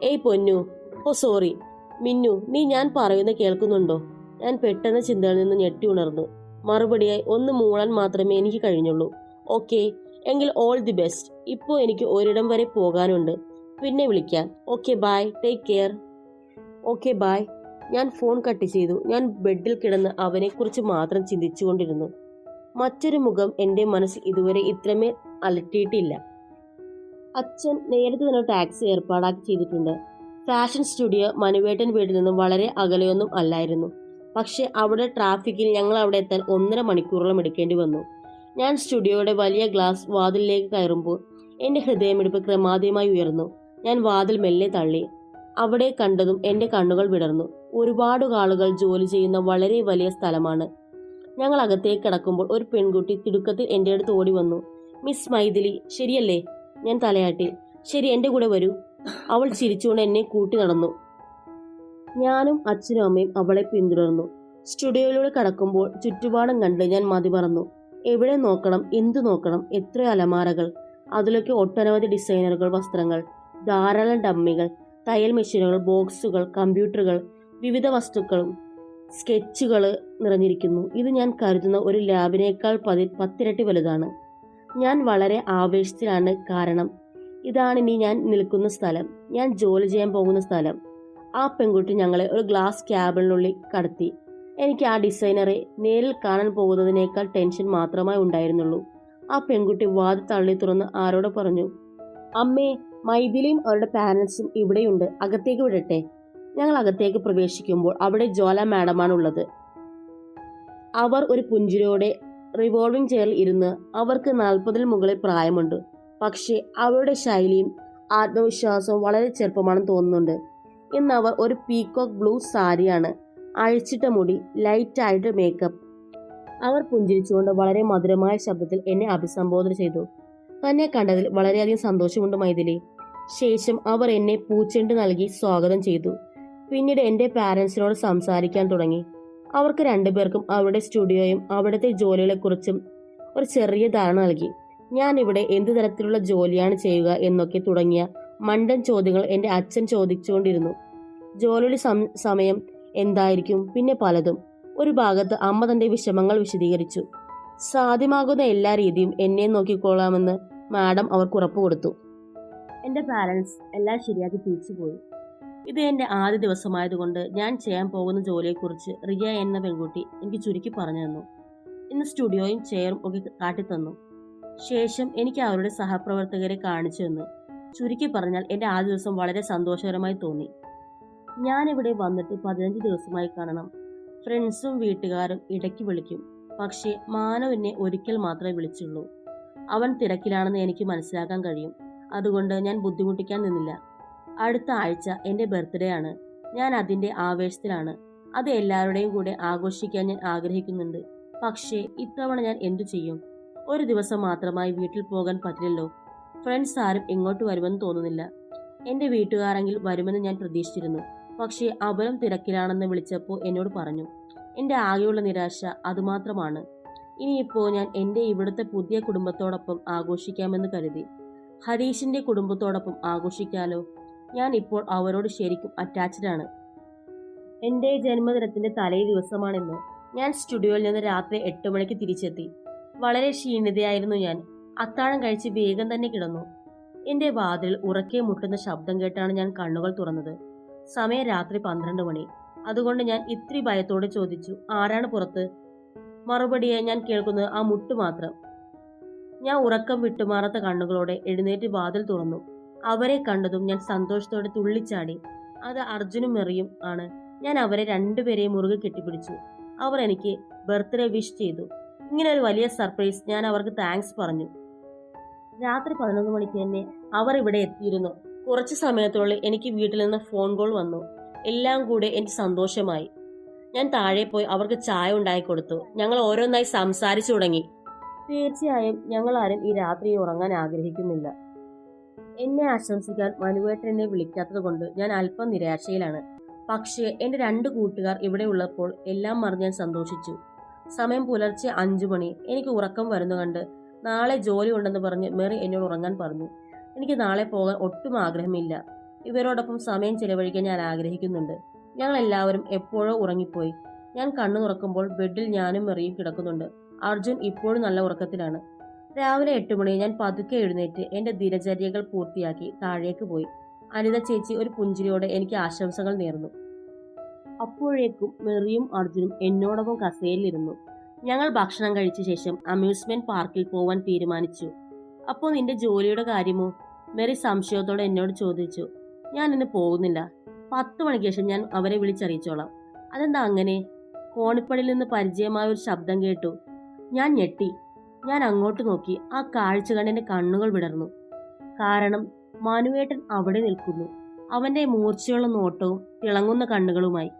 ഏയ് പൊന്നു. ഓ സോറി. മിന്നു നീ ഞാൻ പറയുന്ന കേൾക്കുന്നുണ്ടോ? ഞാൻ പെട്ടെന്ന് ചിന്തയിൽ നിന്ന് ഞെട്ടി ഉണർന്നു. മറുപടിയായി ഒന്ന് മൂളാൻ മാത്രമേ എനിക്ക് കഴിഞ്ഞുള്ളൂ. ഓക്കെ. എങ്കിൽ ഓൾ ദി ബെസ്റ്റ്. ഇപ്പോൾ എനിക്ക് ഒരിടം വരെ പോകാനുണ്ട്. പിന്നെ വിളിക്കാം. Okay bye take care. Okay bye. ഞാൻ ഫോൺ കട്ട് ചെയ്തു. ഞാൻ ബെഡിൽ കിടന്ന് അവനെക്കുറിച്ച് മാത്രം ചിന്തിച്ചുകൊണ്ടിരുന്നു. മറ്റൊരു മുഖം എന്റെ മനസ്സിൽ ഇതുവരെ ഇത്രമേ അലട്ടിയിട്ടില്ല. അച്ഛൻ നേരത്തെ തന്നെ ടാക്സി ഏർപ്പാടാക്കി ചെയ്തിട്ടുണ്ട്. ഫാഷൻ സ്റ്റുഡിയോ മനുവേട്ടൻ വീട്ടിൽ നിന്നും വളരെ അകലെയൊന്നും അല്ലായിരുന്നു. പക്ഷേ അവിടെ ട്രാഫിക്കിൽ ഞങ്ങൾ അവിടെ എത്താൻ ഒന്നര മണിക്കൂറോളം എടുക്കേണ്ടി വന്നു. ഞാൻ സ്റ്റുഡിയോയുടെ വലിയ ഗ്ലാസ് വാതിലിലേക്ക് കയറുമ്പോൾ എന്റെ ഹൃദയമിടിപ്പ് ക്രമാതീയമായി ഉയർന്നു. ഞാൻ വാതിൽ മെല്ലെ തള്ളി. അവിടെ കണ്ടതും എന്റെ കണ്ണുകൾ വിടർന്നു. ഒരുപാട് ആളുകൾ ജോലി ചെയ്യുന്ന വളരെ വലിയ സ്ഥലമാണ്. ഞങ്ങൾ അകത്തേക്ക് കിടക്കുമ്പോൾ ഒരു പെൺകുട്ടി തിടുക്കത്തിൽ എന്റെ അടുത്ത് ഓടി വന്നു. മിസ് മൈഥിലി ശരിയല്ലേ? ഞാൻ തലയാട്ടി. ശരി എന്റെ കൂടെ വരൂ. അവൾ ചിരിച്ചുകൊണ്ട് എന്നെ കൂട്ടി നടന്നു. ഞാനും അച്ഛനും അമ്മയും അവളെ പിന്തുടർന്നു. സ്റ്റുഡിയോയിലൂടെ കടക്കുമ്പോൾ ചുറ്റുപാടും കണ്ട് ഞാൻ മതി മതിമറന്നു എവിടെ നോക്കണം എന്തു നോക്കണം എത്ര അലമാരകൾ അതിലൊക്കെ ഒട്ടനവധി ഡിസൈനറുകൾ വസ്ത്രങ്ങൾ ധാരാളം ഡമ്മികൾ തയ്യൽ മെഷീനുകൾ ബോക്സുകൾ കമ്പ്യൂട്ടറുകൾ വിവിധ വസ്തുക്കളും സ്കെച്ചുകൾ നിറഞ്ഞിരിക്കുന്നു. ഇത് ഞാൻ കരുതുന്ന ഒരു ലാബിനേക്കാൾ പതി പത്തിരട്ടി വലുതാണ്. ഞാൻ വളരെ ആവേശത്തിലാണ് കാരണം ഇതാണ് ഇനി ഞാൻ നിൽക്കുന്ന സ്ഥലം. ഞാൻ ജോലി ചെയ്യാൻ പോകുന്ന സ്ഥലം. ആ പെൺകുട്ടി ഞങ്ങളെ ഒരു ഗ്ലാസ് ക്യാബിനുള്ളിൽ കടത്തി. എനിക്ക് ആ ഡിസൈനറെ നേരിൽ കാണാൻ പോകുന്നതിനേക്കാൾ ടെൻഷൻ മാത്രമേ ഉണ്ടായിരുന്നുള്ളൂ. ആ പെൺകുട്ടി വാതി തള്ളി തുറന്ന് ആരോട് പറഞ്ഞു അമ്മേ മൈഥിലിയും അവരുടെ പാരൻസും ഇവിടെയുണ്ട്. അകത്തേക്ക് വിടട്ടെ. ഞങ്ങൾ അകത്തേക്ക് പ്രവേശിക്കുമ്പോൾ അവിടെ ജ്വാല മാഡമാണ് ഉള്ളത് അവർ ഒരു പുഞ്ചിരിയോടെ റിവോൾവിംഗ് ചെയറിൽ ഇരുന്ന് അവർക്ക് നാൽപ്പതിൽ മുകളിൽ പ്രായമുണ്ട്. പക്ഷേ അവരുടെ ശൈലിയും ആത്മവിശ്വാസവും വളരെ ചെറുപ്പമാണെന്ന് തോന്നുന്നുണ്ട്. ഇന്ന് അവർ ഒരു പീകോക്ക് ബ്ലൂ സാരിയാണ്. അഴിച്ചിട്ട മുടി ലൈറ്റായിട്ട് മേക്കപ്പ് അവർ പുഞ്ചിരിച്ചുകൊണ്ട് വളരെ മധുരമായ ശബ്ദത്തിൽ എന്നെ അഭിസംബോധന ചെയ്തു. തന്നെ കണ്ടതിൽ വളരെയധികം സന്തോഷമുണ്ട് മൈഥിലി. ശേഷം അവർ എന്നെ പൂച്ചെണ്ട് നൽകി സ്വാഗതം ചെയ്തു. പിന്നീട് എന്റെ പാരൻസിനോട് സംസാരിക്കാൻ തുടങ്ങി. അവർക്ക് രണ്ടുപേർക്കും അവരുടെ സ്റ്റുഡിയോയും അവിടുത്തെ ജോലികളെക്കുറിച്ചും ഒരു ചെറിയ ധാരണ നൽകി. ഞാൻ ഇവിടെ എന്തു തരത്തിലുള്ള ജോലിയാണ് ചെയ്യുക എന്നൊക്കെ തുടങ്ങിയ മണ്ടൻ ചോദ്യങ്ങൾ എന്റെ അച്ഛൻ ചോദിച്ചുകൊണ്ടിരുന്നു. ജോലിയുടെ സമയം എന്തായിരിക്കും? പിന്നെ പലതും. ഒരു ഭാഗത്ത് അമ്മ തന്റെ വിഷമങ്ങൾ വിശദീകരിച്ചു. സാധ്യമാകുന്ന എല്ലാ രീതിയും എന്നെ നോക്കിക്കൊള്ളാമെന്ന് മാഡം അവർക്ക് ഉറപ്പ് കൊടുത്തു. എന്റെ പാരൻസ് എല്ലാം ശരിയാക്കി തിരിച്ചു പോയി. ഇത് എന്റെ ആദ്യ ദിവസമായതുകൊണ്ട് ഞാൻ ചെയ്യാൻ പോകുന്ന ജോലിയെക്കുറിച്ച് റിയ എന്ന പെൺകുട്ടി എനിക്ക് ചുരുക്കി പറഞ്ഞു തന്നു. ഇന്ന് സ്റ്റുഡിയോയും ചെയറും ഒക്കെ കാട്ടിത്തന്നു. ശേഷം എനിക്ക് അവരുടെ സഹപ്രവർത്തകരെ കാണിച്ചു തന്നു. ചുരുക്കി പറഞ്ഞാൽ എന്റെ ആദ്യ ദിവസം വളരെ സന്തോഷകരമായി തോന്നി. ഞാനിവിടെ വന്നിട്ട് പതിനഞ്ച് ദിവസമായി കാണണം. ഫ്രണ്ട്സും വീട്ടുകാരും ഇടയ്ക്ക് വിളിക്കും. പക്ഷേ മാനവ് എന്നെ ഒരിക്കൽ മാത്രമേ വിളിച്ചുള്ളൂ. അവൻ തിരക്കിലാണെന്ന് എനിക്ക് മനസ്സിലാക്കാൻ കഴിയും. അതുകൊണ്ട് ഞാൻ ബുദ്ധിമുട്ടിക്കാൻ നിന്നില്ല. അടുത്ത ആഴ്ച എന്റെ ബർത്ത്ഡേ ആണ്. ഞാൻ അതിന്റെ ആവേശത്തിലാണ്. അത് എല്ലാവരുടെയും കൂടെ ആഘോഷിക്കാൻ ഞാൻ ആഗ്രഹിക്കുന്നുണ്ട്. പക്ഷേ ഇത്തവണ ഞാൻ എന്തു ചെയ്യും? ഒരു ദിവസം മാത്രമായി വീട്ടിൽ പോകാൻ പറ്റില്ലല്ലോ. ഫ്രണ്ട്സ് ആരും ഇങ്ങോട്ട് വരുമെന്ന് തോന്നുന്നില്ല. എന്റെ വീട്ടുകാരെങ്കിൽ വരുമെന്ന് ഞാൻ പ്രതീക്ഷിച്ചിരുന്നു. പക്ഷേ അവരും തിരക്കിലാണെന്ന് വിളിച്ചപ്പോൾ എന്നോട് പറഞ്ഞു. എന്റെ ആകെയുള്ള നിരാശ അതുമാത്രമാണ്. ഇനിയിപ്പോൾ ഞാൻ എന്റെ ഇവിടുത്തെ പുതിയ കുടുംബത്തോടൊപ്പം ആഘോഷിക്കാമെന്ന് കരുതി. ഹരീഷിന്റെ കുടുംബത്തോടൊപ്പം ആഘോഷിക്കാലോ? ഞാൻ ഇപ്പോൾ അവരോട് ശരിക്കും അറ്റാച്ച്ഡ് ആണ്. എന്റെ ജന്മദിനത്തിന്റെ തലേ ദിവസമാണിന്ന് ഞാൻ സ്റ്റുഡിയോയിൽ നിന്ന് രാത്രി എട്ട് മണിക്ക് തിരിച്ചെത്തി. വളരെ ക്ഷീണിതയായിരുന്നു ഞാൻ. അത്താഴം കഴിച്ച് വേഗം തന്നെ കിടന്നു. എന്റെ വാതിൽ ഉറക്കെ മുട്ടുന്ന ശബ്ദം കേട്ടാണ് ഞാൻ കണ്ണുകൾ തുറന്നത്. സമയം രാത്രി പന്ത്രണ്ട് മണി. അതുകൊണ്ട് ഞാൻ ഇത്തിരി ഭയത്തോടെ ചോദിച്ചു ആരാണ് പുറത്ത്? മറുപടിയായി ഞാൻ കേൾക്കുന്നത് ആ മുട്ട് മാത്രം. ഞാൻ ഉറക്കം വിട്ടുമാറാത്ത കണ്ണുകളോടെ എഴുന്നേറ്റ് വാതിൽ തുറന്നു. അവരെ കണ്ടതും ഞാൻ സന്തോഷത്തോടെ തുള്ളിച്ചാടി. അത് അർജുനും മെറിയും ആണ്. ഞാൻ അവരെ രണ്ടുപേരെയും മുറുകെ കെട്ടിപ്പിടിച്ചു. അവർ എനിക്ക് ബർത്ത്ഡേ വിഷ് ചെയ്തു. ഇങ്ങനെ ഒരു വലിയ സർപ്രൈസ് ഞാൻ അവർക്ക് താങ്ക്സ് പറഞ്ഞു. രാത്രി പതിനൊന്ന് മണിക്ക് തന്നെ അവർ ഇവിടെ എത്തിയിരുന്നു. കുറച്ച് സമയത്തിനുള്ളിൽ എനിക്ക് വീട്ടിൽ നിന്ന് ഫോൺ കോൾ വന്നു. എല്ലാം കൂടെ എനിക്ക് സന്തോഷമായി. ഞാൻ താഴെ പോയി അവർക്ക് ചായ ഉണ്ടാക്കി കൊടുത്തു. ഞങ്ങൾ ഓരോന്നായി സംസാരിച്ചു തുടങ്ങി. തീർച്ചയായും ഞങ്ങൾ ആരും ഈ രാത്രി ഉറങ്ങാൻ ആഗ്രഹിക്കുന്നില്ല. എന്നെ ആശംസിക്കാൻ മനുവേട്ടൻ എന്നെ വിളിക്കാത്തത് കൊണ്ട് ഞാൻ അല്പം നിരാശയിലാണ്. പക്ഷേ എന്റെ രണ്ട് കൂട്ടുകാർ ഇവിടെ ഉള്ളപ്പോൾ എല്ലാം മറിഞ്ഞ് ഞാൻ സന്തോഷിച്ചു. സമയം പുലർച്ചെ അഞ്ചു മണി. എനിക്ക് ഉറക്കം വരുന്നു കണ്ട് നാളെ ജോലി ഉണ്ടെന്ന് പറഞ്ഞ് മെറി എന്നോട് ഉറങ്ങാൻ പറഞ്ഞു. എനിക്ക് നാളെ പോകാൻ ഒട്ടും ആഗ്രഹമില്ല. ഇവരോടൊപ്പം സമയം ചെലവഴിക്കാൻ ഞാൻ ആഗ്രഹിക്കുന്നുണ്ട്. ഞങ്ങൾ എല്ലാവരും എപ്പോഴോ ഉറങ്ങിപ്പോയി. ഞാൻ കണ്ണു തുറക്കുമ്പോൾ ബെഡിൽ ഞാനും മെറിയും കിടക്കുന്നുണ്ട്. അർജുൻ ഇപ്പോഴും നല്ല ഉറക്കത്തിലാണ്. രാവിലെ എട്ട് മണി ഞാൻ പതുക്കെ എഴുന്നേറ്റ് എന്റെ ദിനചര്യകൾ പൂർത്തിയാക്കി താഴേക്ക് പോയി. അനിത ചേച്ചി ഒരു പുഞ്ചിരിയോടെ എനിക്ക് ആശംസകൾ നേർന്നു. അപ്പോഴേക്കും മെറിയും അർജുനും എന്നോടൊപ്പം കസേലിരുന്നു ഞങ്ങൾ ഭക്ഷണം കഴിച്ച ശേഷം അമ്യൂസ്മെന്റ് പാർക്കിൽ പോവാൻ തീരുമാനിച്ചു. അപ്പോൾ നിന്റെ ജോലിയുടെ കാര്യമോ? മെറി സംശയത്തോടെ എന്നോട് ചോദിച്ചു. ഞാൻ ഇന്ന് പോകുന്നില്ല. പത്ത് മണിക്ക് ശേഷം ഞാൻ അവരെ വിളിച്ചറിയിച്ചോളാം. അതെന്താ അങ്ങനെ? കോണിപ്പടിയിൽ നിന്ന് പരിചയമായ ഒരു ശബ്ദം കേട്ടു. ഞാൻ ഞെട്ടി. ഞാൻ അങ്ങോട്ട് നോക്കി. ആ കാഴ്ച കണ്ടെന്റെ കണ്ണുകൾ വിടർന്നു. കാരണം മനുവേട്ടൻ അവിടെ നിൽക്കുന്നു. അവന്റെ മൂർച്ചയുള്ള നോട്ടവും തിളങ്ങുന്ന കണ്ണുകളുമായി.